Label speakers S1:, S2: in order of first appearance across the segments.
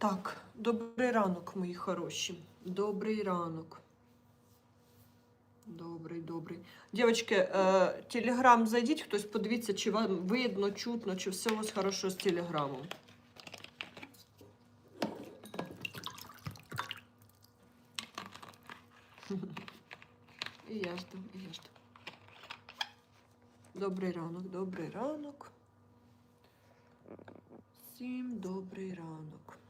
S1: Так, добрий ранок, мої хороші. Добрий ранок. Добрий, добрий. Дівчатки, е, телеграм зайдіть, хтось подивіться, чи вам видно, чутно, чи все у вас хорошо з телеграмом. І я жду, і я жду. Добрий ранок, добрий ранок. Всім добрий ранок.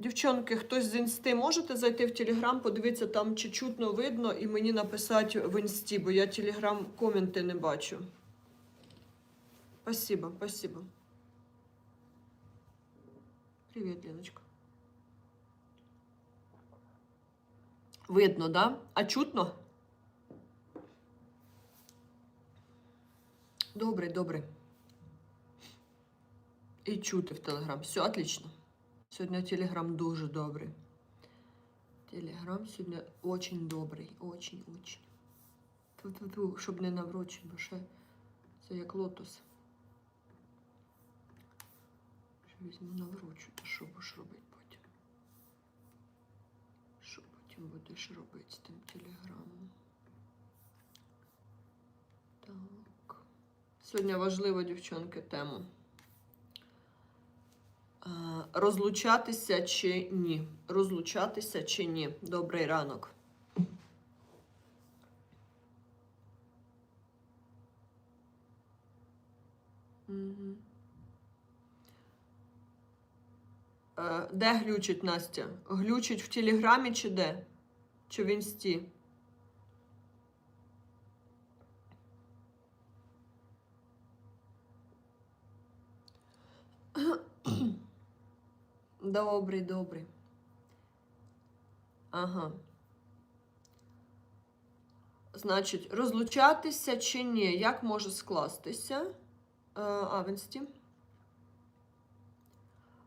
S1: Дівчонки, хтось з інсти можете зайти в Телеграм, подивитися там, чи чутно видно, і мені написати в інсті, бо я Телеграм коменти не бачу. Спасибо, спасибо. Привіт, Леночка. Видно, да? А чутно? Добрий, добрий. І чути в Телеграм. Все, отлично. Сьогодні Телеграм дуже добрий. Телеграм сьогодні очень добрий. Очень, очень. Ту-ту-ту, щоб не наврочити, бо ще це як лотос. Що візьму наврочу, то що будеш робити потім? Що потім будеш робити з тим телеграмом? Так. Сьогодні важлива, дівчонки, тема. Розлучатися чи ні? Розлучатися чи ні? Добрий ранок. Е, Де глючить Настя? Глючить в Телеграмі чи де? Чи в інсті? Добрий, добрий. Ага. Значить, розлучатися чи ні? Як може скластися? Е, А.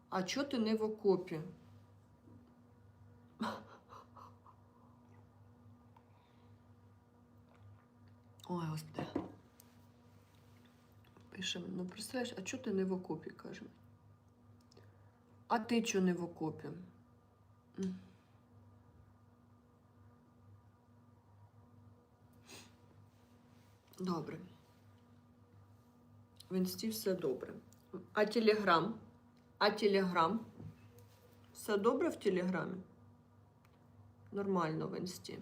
S1: А чого ти не в окопі? Ой, господи. Пишемо, ну представляєш, а чого ти не в окопі, кажемо? А ти чого не в окопі? Добре. В інсті все добре. А телеграм? А телеграм? Все добре в телеграмі? Нормально в інсті.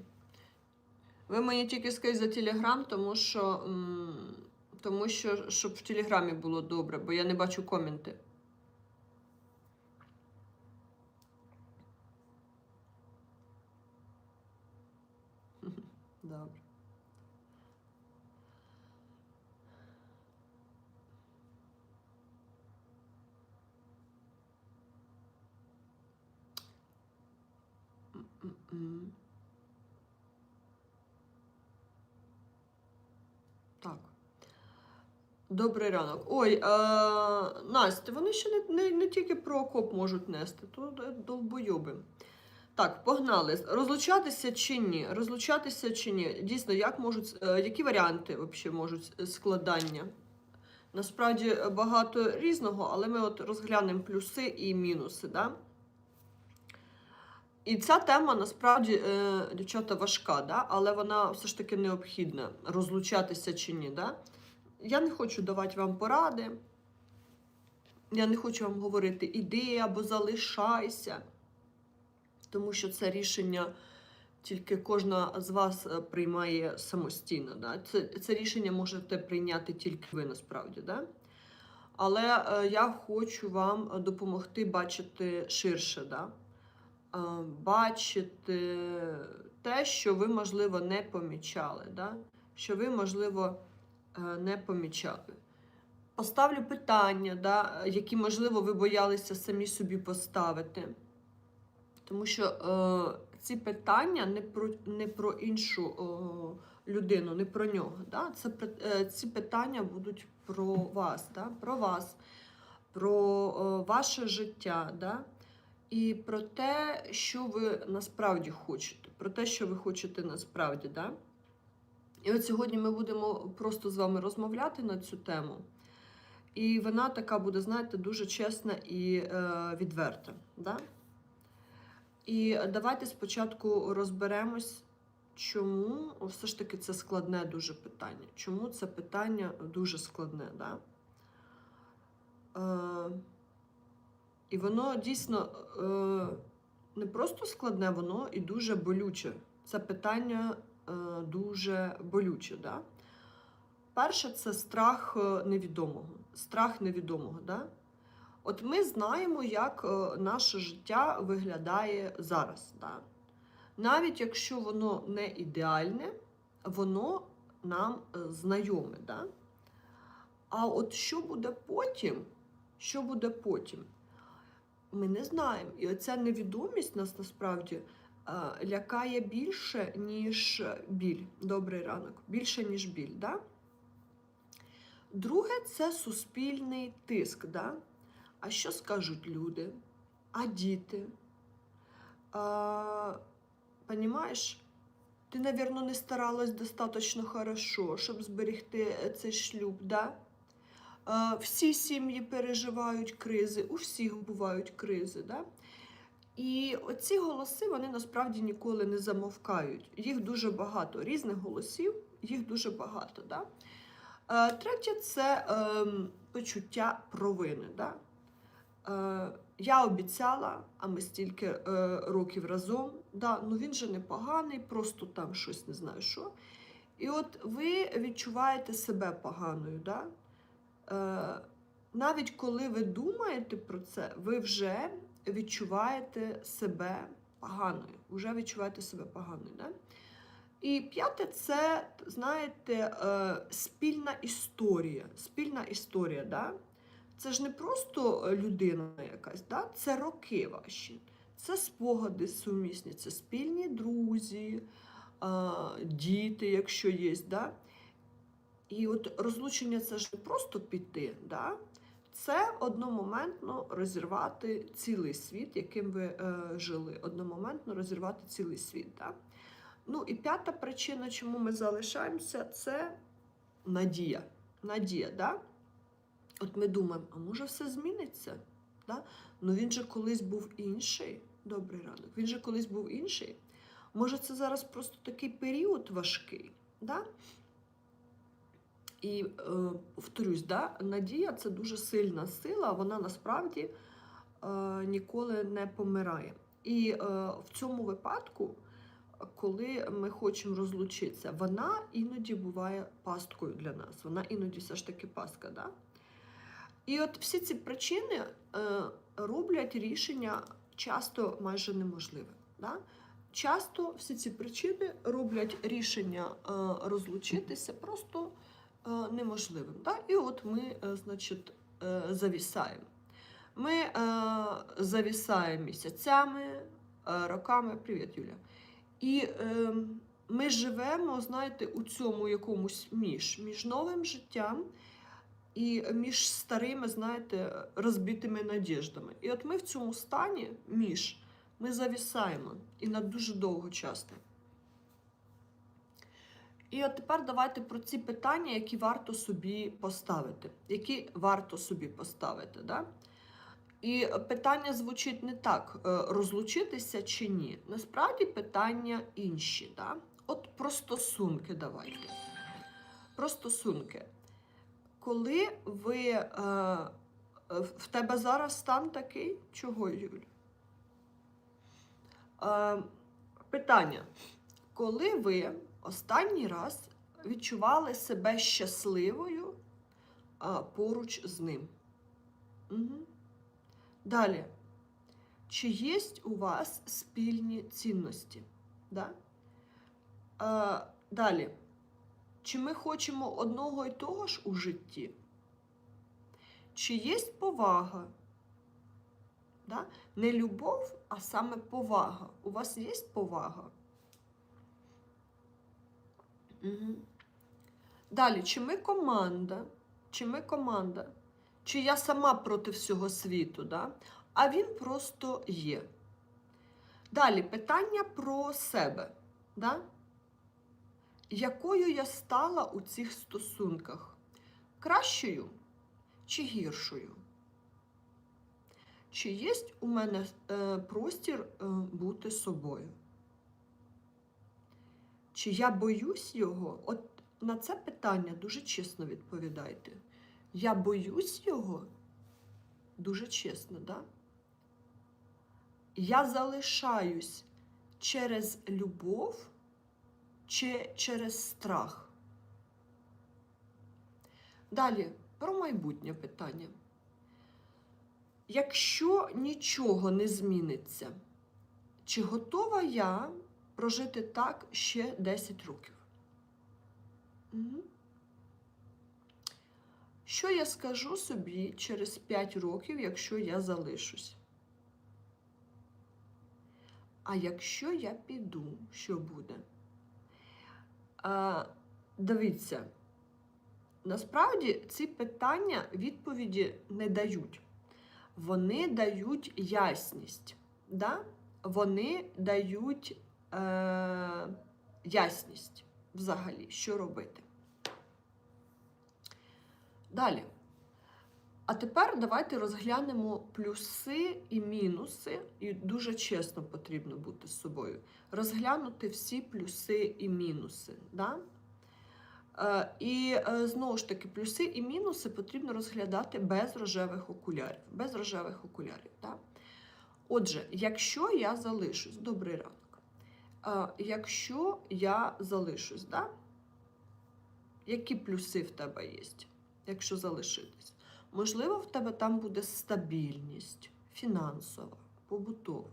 S1: Ви мені тільки скажіть за телеграм, тому що, тому що щоб в телеграмі було добре, бо я не бачу коменти. Добре. Так. Добрий ранок. Ой, е, Настя, вони ще не, не, не тільки про окоп можуть нести, то довбойоби. Так, погнали. Розлучатися чи ні? Розлучатися чи ні? Дійсно, як можуть, е, які варіанти взагалі можуть е, складання? Насправді е, багато різного, але ми от розглянемо плюси і мінуси. Да? І ця тема насправді, е, дівчата, важка, да? але вона все ж таки необхідна. Розлучатися чи ні. Да? Я не хочу давати вам поради. Я не хочу вам говорити іди або залишайся тому що це рішення тільки кожна з вас е, приймає самостійно. Да? Це, це рішення можете прийняти тільки ви насправді. Да? Але е, я хочу вам допомогти бачити ширше, да? Е, бачити те, що ви, можливо, не помічали, да? що ви, можливо, е, не помічали. Поставлю питання, да, які, можливо, ви боялися самі собі поставити. Тому що е, ці питання не про, не про іншу е, людину, не про нього. Да? Це, е, ці питання будуть про вас, да? про вас, про е, ваше життя. Да? І про те, що ви насправді хочете, про те, що ви хочете насправді. Да? І от сьогодні ми будемо просто з вами розмовляти на цю тему. І вона така буде, знаєте, дуже чесна і е, відверта. Да? І давайте спочатку розберемось, чому все ж таки це складне дуже питання. Чому це питання дуже складне? Да? Е, і воно дійсно е, не просто складне, воно і дуже болюче. Це питання е, дуже болюче. Да? Перше, це страх е, невідомого. Страх невідомого. Да? От ми знаємо, як е, наше життя виглядає зараз. Да? Навіть якщо воно не ідеальне, воно нам е, знайоме. Да? А от що буде потім? Що буде потім? Ми не знаємо. І оця невідомість нас насправді е, лякає більше, ніж біль. Добрий ранок. Більше, ніж біль. Да? Друге, це суспільний тиск. Да? А що скажуть люди? А діти? А, Понімаєш? Ти, мабуть, не старалась достатньо хорошо, щоб зберегти е, цей шлюб, да? А, всі сім'ї переживають кризи, у всіх бувають кризи, да? І оці голоси вони насправді ніколи не замовкають. Їх дуже багато, різних голосів, їх дуже багато. Да? Е, Третє це ем, почуття провини. Да? Е, я обіцяла, а ми стільки е, років разом. Да, ну він же непоганий, просто там щось не знаю що. І от ви відчуваєте себе поганою. Да? Е, навіть коли ви думаєте про це, ви вже відчуваєте себе поганою. Вже відчуваєте себе поганою. Да? І п'яте це, знаєте, е, спільна історія. Спільна історія, да? Це ж не просто людина якась, да? це роки ваші, це спогади сумісні, це спільні друзі, е, діти, якщо є. Да? І от розлучення це ж не просто піти, да? це одномоментно розірвати цілий світ, яким ви е, жили. Одномоментно розірвати цілий світ. Да? Ну і п'ята причина, чому ми залишаємося, це надія. Надія, да? От ми думаємо, а може все зміниться? Да? Ну він же колись був інший. Добрий ранок. Він же колись був інший. Може, це зараз просто такий період важкий. Да? І е, повторюсь, да, надія це дуже сильна сила, вона насправді е, ніколи не помирає. І е, в цьому випадку, коли ми хочемо розлучитися, вона іноді буває пасткою для нас. Вона іноді все ж таки пастка. Да? І от всі ці причини е, роблять рішення часто майже неможливе. Да? Часто всі ці причини роблять рішення е, розлучитися просто неможливим. Да? І от ми, е, значить, е, завісаємо. Ми е, завісаємо місяцями, е, роками. Привіт, Юля. І е, ми живемо, знаєте, у цьому якомусь між, між новим життям і між старими, знаєте, розбитими надіждами. І от ми в цьому стані між ми завісаємо і на дуже довго часто. І от тепер давайте про ці питання, які варто собі поставити. Які варто собі поставити. Да? І питання звучить не так: е, розлучитися чи ні. Насправді питання інші. Да? От про стосунки давайте. Про стосунки. Коли ви е, в тебе зараз стан такий, чого, Юль? Е, питання. Коли ви останній раз відчували себе щасливою а, поруч з ним? Угу. Далі. Чи є у вас спільні цінності? Да? А, далі. Чи ми хочемо одного і того ж у житті? Чи є повага? Да? Не любов, а саме повага. У вас є повага? Угу. Далі, чи ми команда? Чи ми команда? Чи я сама проти всього світу, да? а він просто є. Далі питання про себе. Да? Якою я стала у цих стосунках? Кращою чи гіршою? Чи є у мене е, простір е, бути собою? Чи я боюсь його? От на це питання дуже чесно відповідайте. Я боюсь його? Дуже чесно, да? Я залишаюсь через любов чи через страх? Далі про майбутнє питання. Якщо нічого не зміниться, чи готова я прожити так ще 10 років? Угу. Що я скажу собі через 5 років, якщо я залишусь? А якщо я піду, що буде? А, Дивіться, насправді ці питання відповіді не дають. Вони дають ясність. Да? Вони дають е, ясність взагалі, що робити. Далі. А тепер давайте розглянемо плюси і мінуси, і дуже чесно потрібно бути з собою. Розглянути всі плюси і мінуси. Да? Е, і е, знову ж таки, плюси і мінуси потрібно розглядати без рожевих окулярів. Без рожевих окулярів. Да? Отже, якщо я залишусь, добрий ранок. Е, якщо я залишусь, да? які плюси в тебе є, якщо залишитись? Можливо, в тебе там буде стабільність фінансова, побутова.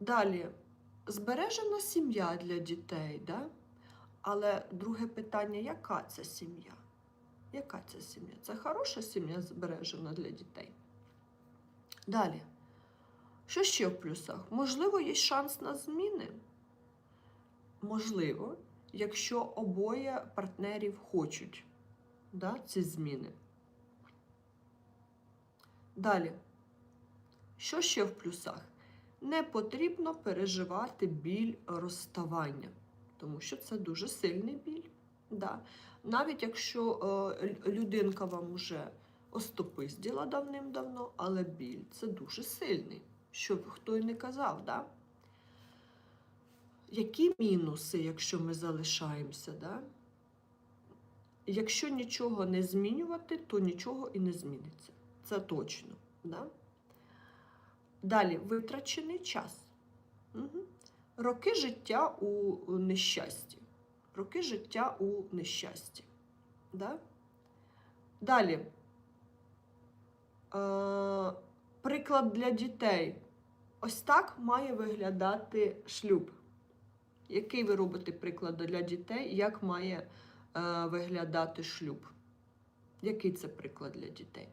S1: Далі, збережена сім'я для дітей, да? але друге питання, яка це сім'я? Яка це сім'я? Це хороша сім'я збережена для дітей. Далі. Що ще в плюсах? Можливо, є шанс на зміни? Можливо, якщо обоє партнерів хочуть да, ці зміни. Далі. Що ще в плюсах? Не потрібно переживати біль розставання, тому що це дуже сильний біль. Да. Навіть якщо е, людинка вам уже остопизділа давним-давно, але біль це дуже сильний, щоб хто й не казав. Да? Які мінуси, якщо ми залишаємося? Да? Якщо нічого не змінювати, то нічого і не зміниться. Це точно. Да? Далі витрачений час. Угу. Роки життя у нещасті. Роки життя у нещасті. Да? Далі. Е, приклад для дітей. Ось так має виглядати шлюб. Який ви робите приклад для дітей? Як має е, виглядати шлюб? Який це приклад для дітей?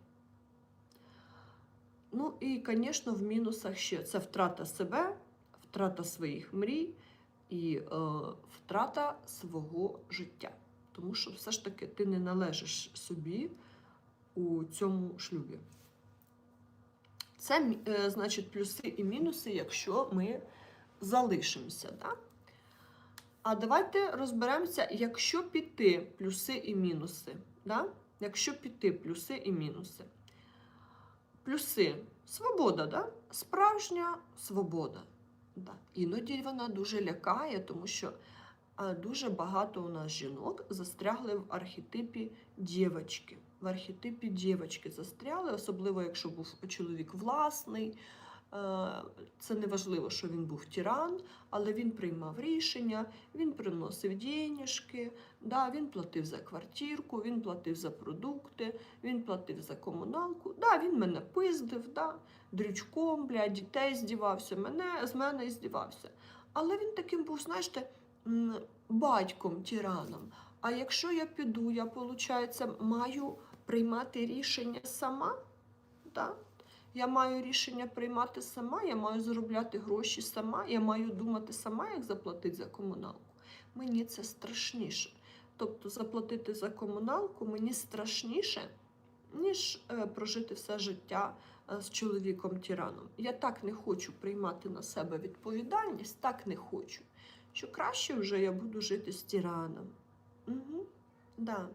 S1: Ну і, звісно, в мінусах ще це втрата себе, втрата своїх мрій і е, втрата свого життя. Тому що все ж таки ти не належиш собі у цьому шлюбі. Це, е, значить, плюси і мінуси, якщо ми залишимося. Да? А давайте розберемося, якщо піти плюси і мінуси. Да? Якщо піти плюси і мінуси. Плюси свобода, да? справжня свобода. Да. Іноді вона дуже лякає, тому що дуже багато у нас жінок застрягли в архетипі дівочки. В архетипі дівочки застряли, особливо якщо був чоловік власний. Це не важливо, що він був тиран, але він приймав рішення, він приносив денежки, да, він платив за квартирку, він платив за продукти, він платив за комуналку. Да, Він мене пиздив, да, дрючком, бля, дітей здівався, мене, з мене здівався. Але він таким був, знаєте, батьком тираном. А якщо я піду, я, виходить, маю приймати рішення сама. Да? Я маю рішення приймати сама, я маю заробляти гроші сама, я маю думати сама, як заплатити за комуналку. Мені це страшніше. Тобто заплатити за комуналку мені страшніше, ніж е, прожити все життя е, з чоловіком-тираном. Я так не хочу приймати на себе відповідальність, так не хочу. Що краще вже я буду жити з тираном. Угу, да.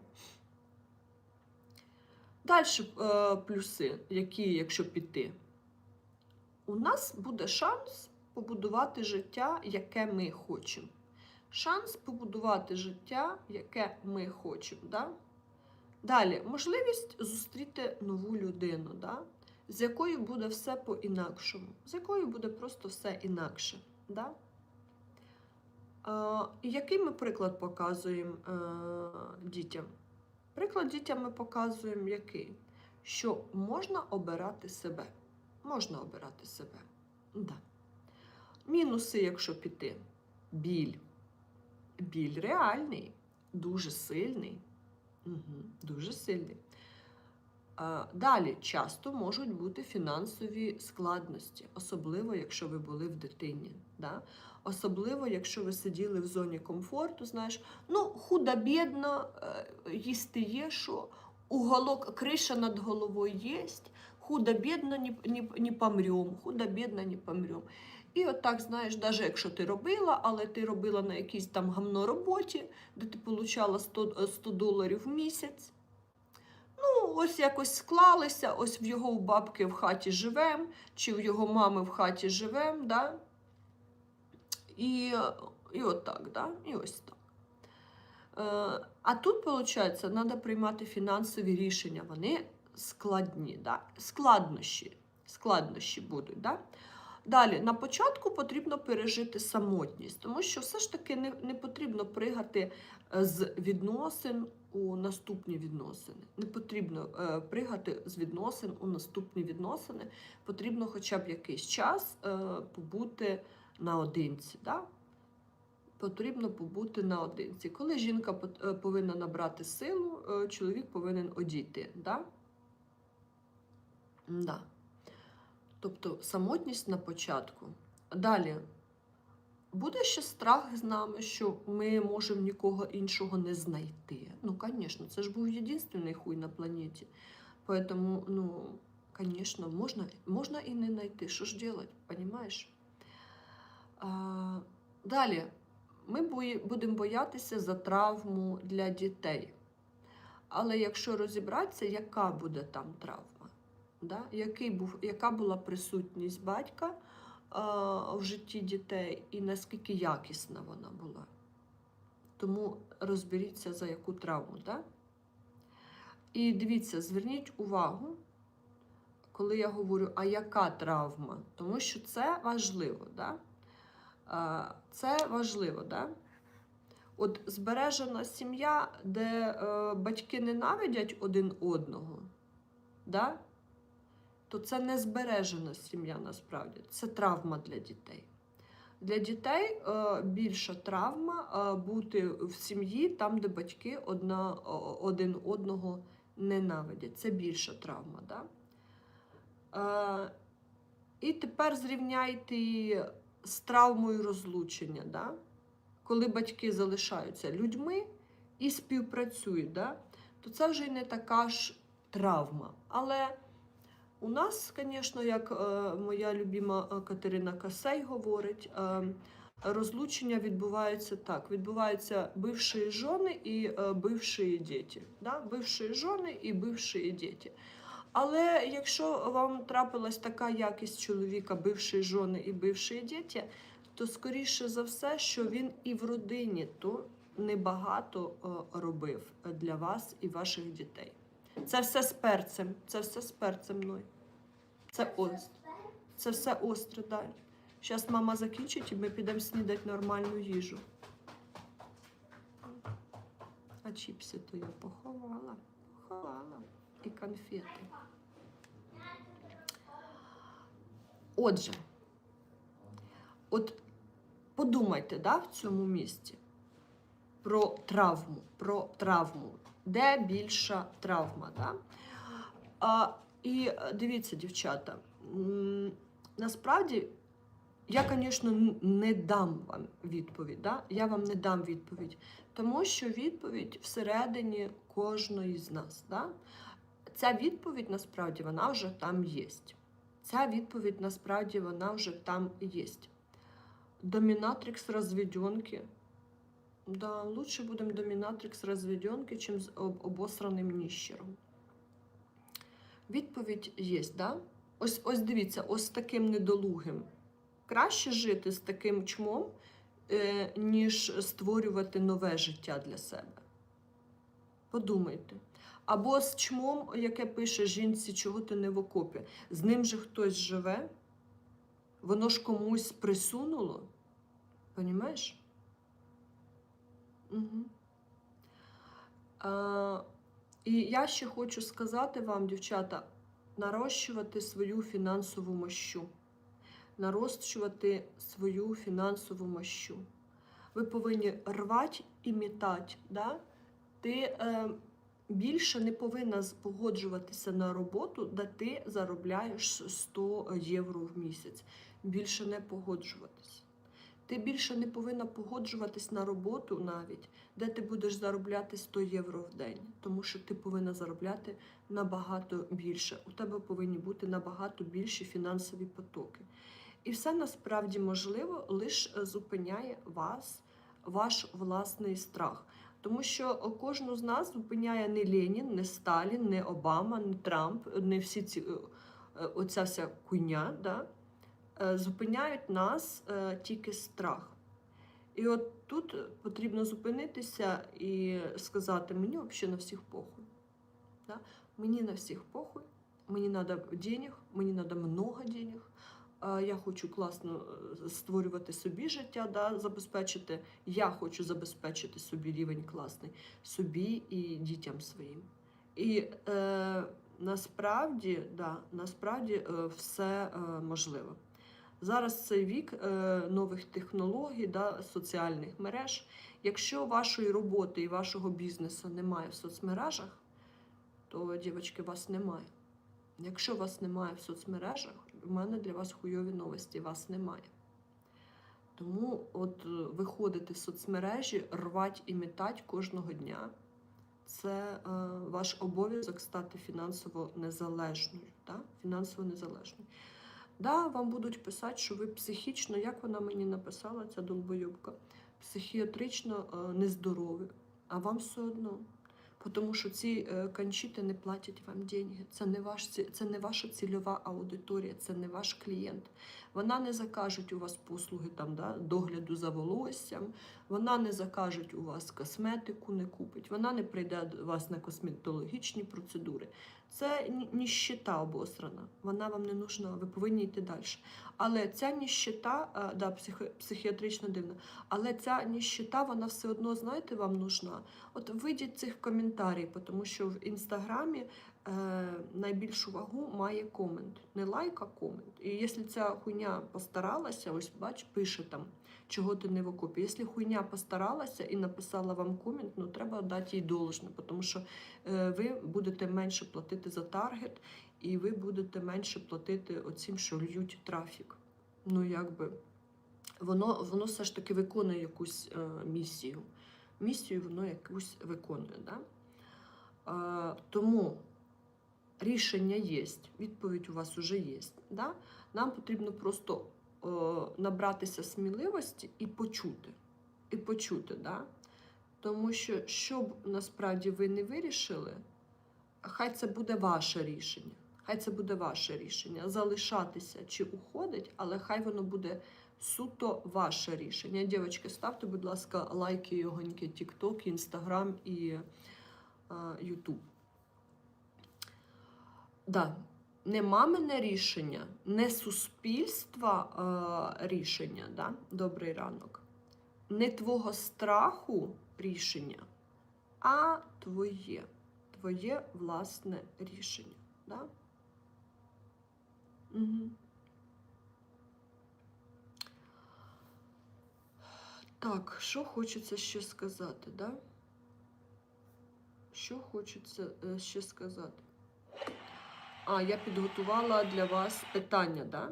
S1: Далі е, плюси, які, якщо піти, у нас буде шанс побудувати життя, яке ми хочемо. Шанс побудувати життя, яке ми хочемо. Да? Далі, можливість зустріти нову людину, да? з якою буде все по-інакшому, з якою буде просто все інакше. Да? Е, який ми приклад показуємо е, дітям? Приклад дітям ми показуємо який? Що можна обирати себе. Можна обирати себе. Да. Мінуси, якщо піти. Біль. Біль реальний, дуже сильний. Угу, дуже сильний. Далі часто можуть бути фінансові складності, особливо, якщо ви були в дитині. Да? Особливо, якщо ви сиділи в зоні комфорту, знаєш, ну, худо-бідно, е, їсти є, що уголок, криша над головою є, худо-бідно не, не, не помрем, худо-бідно не помрем. І от так, знаєш, навіть якщо ти робила, але ти робила на якійсь там гамно роботі, де ти получала 100, 100 доларів в місяць. Ну, ось якось склалися, ось в його у бабки в хаті живем, чи в його мами в хаті живем, да? І, і от так, да? і ось так. Е, а тут, виходить, треба приймати фінансові рішення. Вони складні, да? складнощі, складнощі будуть. Да? Далі, на початку потрібно пережити самотність, тому що все ж таки не, не потрібно пригати е, з відносин у наступні відносини. Не потрібно е, пригати з відносин у наступні відносини. Потрібно хоча б якийсь час е, побути наодинці. Да? Потрібно побути наодинці. Коли жінка е, повинна набрати силу, е, чоловік повинен одійти. Да? Да. Тобто самотність на початку. Далі. Буде ще страх з нами, що ми можемо нікого іншого не знайти. Ну, звісно, це ж був єдиний хуй на планеті. Поэтому, ну, звісно, можна, можна і не знайти. Що ж робити, розумієш? Далі, ми будемо боятися за травму для дітей. Але якщо розібратися, яка буде там травма? Да? Який був, яка була присутність батька а, в житті дітей і наскільки якісна вона була? Тому розберіться, за яку травму. Да? І дивіться, зверніть увагу, коли я говорю, а яка травма? Тому що це важливо. Да? Це важливо, да? От збережена сім'я, де е, батьки ненавидять один одного, да? то це не збережена сім'я насправді, це травма для дітей. Для дітей е, більша травма е, бути в сім'ї, там, де батьки одна, один одного ненавидять. Це більша травма. Да? І тепер зрівняйте з травмою розлучення, да? коли батьки залишаються людьми і співпрацюють, да? то це вже й не така ж травма. Але у нас, звісно, як е, моя любима е, Катерина Касей говорить, е, розлучення відбувається так: відбуваються бивші жони і бивші діти. Да? Бивші жони і бивші діти. Але якщо вам трапилась така якість чоловіка, бивші жони і бивші діти, то скоріше за все, що він і в родині то небагато е, робив для вас і ваших дітей. Це все з перцем, це все з перцем мною. Це ось. Це все остре, да. Зараз мама закінчить і ми підемо снідати нормальну їжу. А чіпси то я поховала. Поховала. І конфети. Отже, от подумайте, да, в цьому місці про травму, про травму. Де більша травма? Да? А, і дивіться, дівчата, насправді я, звісно, не дам вам відповідь. Да? Я вам не дам відповідь, тому що відповідь всередині кожної з нас. Да? Ця відповідь насправді вона вже там є. Ця відповідь насправді вона вже там є. Домінатрикс розведенки. Да, лучше будемо домінатрикс розведенки, чим з обосраним ніщером. Відповідь є, да? Ось, ось дивіться, ось таким недолугим. Краще жити з таким чмом, е, ніж створювати нове життя для себе. Подумайте. Або з чмом, яке пише жінці, чого ти не в окопі. З ним же хтось живе, воно ж комусь присунуло. Понімаєш? Угу. А, і я ще хочу сказати вам, дівчата, нарощувати свою фінансову мощу. Нарощувати свою фінансову мощу. Ви повинні рвати і мітати. Да? Ти е, більше не повинна погоджуватися на роботу, де ти заробляєш 100 євро в місяць. Більше не погоджуватися. Ти більше не повинна погоджуватись на роботу навіть, де ти будеш заробляти 100 євро в день, тому що ти повинна заробляти набагато більше. У тебе повинні бути набагато більші фінансові потоки. І все насправді можливо, лише зупиняє вас, ваш власний страх. Тому що кожну з нас зупиняє не Ленін, не Сталін, не Обама, не Трамп, не всі ці е, е, оця вся куйня. Да? Е, Зупиняють нас е, тільки страх. І от тут потрібно зупинитися і сказати: мені взагалі на всіх похуй. Да? Мені на всіх похуй, мені треба денег, мені треба много денег. Я хочу класно е, створювати собі життя, да, забезпечити. Я хочу забезпечити собі рівень класний собі і дітям своїм. І е, насправді, да, насправді е, все е, можливо. Зараз цей вік е, нових технологій, да, соціальних мереж. Якщо вашої роботи і вашого бізнесу немає в соцмережах, то, дівчатки, вас немає. Якщо вас немає в соцмережах, у мене для вас хуйові новості, вас немає. Тому от е, виходити з соцмережі, рвать і метать кожного дня. Це е, ваш обов'язок стати фінансово незалежною. Да? Фінансово незалежною. Да, вам будуть писати, що ви психічно, як вона мені написала, ця долбойобка, психіатрично е, нездорові, а вам все одно. Тому що ці е, кончити не платять вам деньги. Це не, ваш, це не ваша цільова аудиторія, це не ваш клієнт. Вона не закажуть у вас послуги там, да, догляду за волоссям, вона не закажуть у вас косметику, не купить, вона не прийде до вас на косметологічні процедури. Це ні- ніщита обосрана, вона вам не нужна, ви повинні йти далі. Але ця ніщита, е, да, психіатрично дивна, але ця ніщита, вона все одно, знаєте, вам нужна. От вийдіть цих коментарів, тому що в інстаграмі е, найбільшу вагу має комент. Не лайк, а комент. І якщо ця хуйня постаралася, ось бач, пише там, чого ти не в окопі. Якщо хуйня постаралася і написала вам комент, ну треба дати їй должне, тому що е, ви будете менше платити за таргет, і ви будете менше платити оцім, що льють трафік. Ну, якби воно, воно все ж таки виконує якусь е, місію. Місію воно якусь виконує. Да? Е, тому рішення є, відповідь у вас вже є. Да? Нам потрібно просто набратися сміливості і почути. І почути, да? Тому що, що б насправді ви не вирішили, хай це буде ваше рішення. Хай це буде ваше рішення. Залишатися чи уходить, але хай воно буде суто ваше рішення. Дівчатки, ставте, будь ласка, лайки, йогоньки, TikTok, Instagram і е, YouTube. Да. Не мамине рішення, не суспільства е, рішення, да? добрий ранок, не твого страху рішення, а твоє, твоє власне рішення. Да? Угу. Так, що хочеться ще сказати, да? Що хочеться е, ще сказати? А, я підготувала для вас питання, да?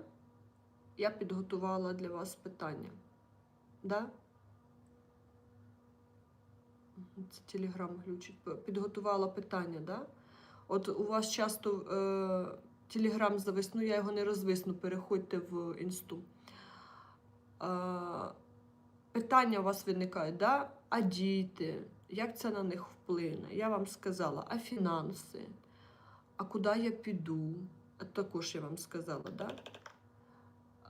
S1: Я підготувала для вас питання. Да? Це телеграм глючить. Підготувала питання, да? От у вас часто е, телеграм завис, ну я його не розвисну, переходьте в інсту. Е, питання у вас виникають, да? а діти, як це на них вплине? Я вам сказала, а фінанси, А куди я піду? Також я вам сказала, да?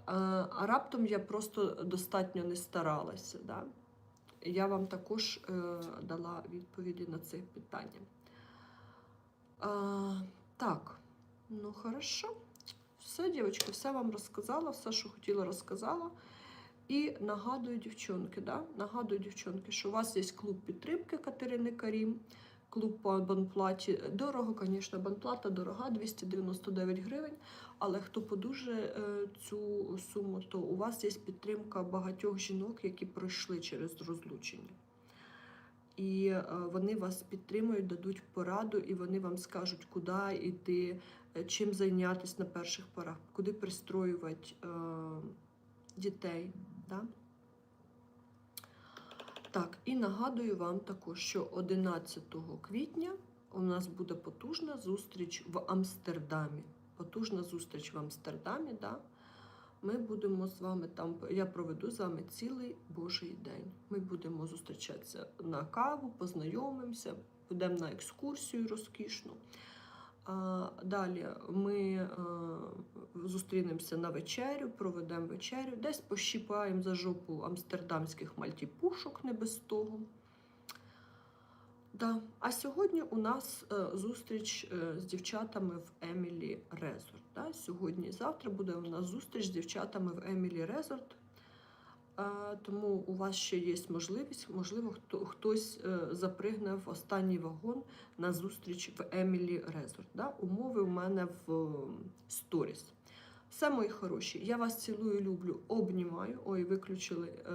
S1: А, раптом я просто достатньо не старалася. Да? Я вам також е, дала відповіді на це питання. А, так, ну хорошо. Все, дівчатки, все вам розказала, все, що хотіла, розказала. І нагадую, дівчонки, да? нагадую, дівчонки, що у вас є клуб підтримки Катерини Карім. Клуб по абонплаті дорого, звісно, абонплата дорога, 299 гривень. Але хто подуже е, цю суму, то у вас є підтримка багатьох жінок, які пройшли через розлучення. І е, вони вас підтримують, дадуть пораду, і вони вам скажуть, куди йти, е, чим зайнятися на перших порах, куди пристроювати дітей. Да? Так, і нагадую вам також, що 11 квітня у нас буде потужна зустріч в Амстердамі. Потужна зустріч в Амстердамі. Да? Ми будемо з вами там. Я проведу з вами цілий Божий день. Ми будемо зустрічатися на каву, познайомимося, підемо на екскурсію розкішну. А, Далі ми е, зустрінемося на вечерю, проведемо вечерю, десь пощіпаємо за жопу амстердамських мальтіпушок, не без того. Да. А сьогодні у нас е, зустріч е, з дівчатами в Емілі Резорт. Да? Сьогодні і завтра буде у нас зустріч з дівчатами в Емілі Резорт. Тому у вас ще є можливість, можливо, хто, хтось е, запригне в останній вагон на зустріч в Емілі Резорт. Да? Умови у мене в сторіс. Все, мої хороші, я вас цілую, люблю, обнімаю. Ой, виключили е,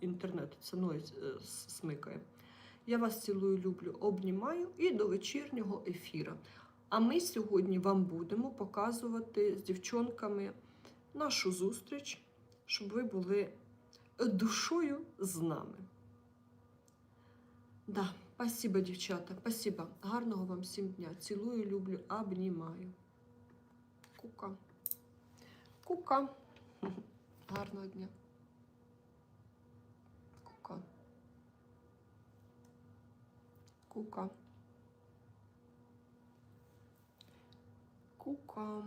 S1: інтернет, це нойз е, смикає. Я вас цілую, люблю, обнімаю і до вечірнього ефіра. А ми сьогодні вам будемо показувати з дівчонками нашу зустріч, щоб ви були душою з нами. Да, спасибо, дівчата, спасибо. Гарного вам всім дня. Цілую, люблю, обнімаю. Кука. Кука. Гарного дня. Кука. Кука. Кука.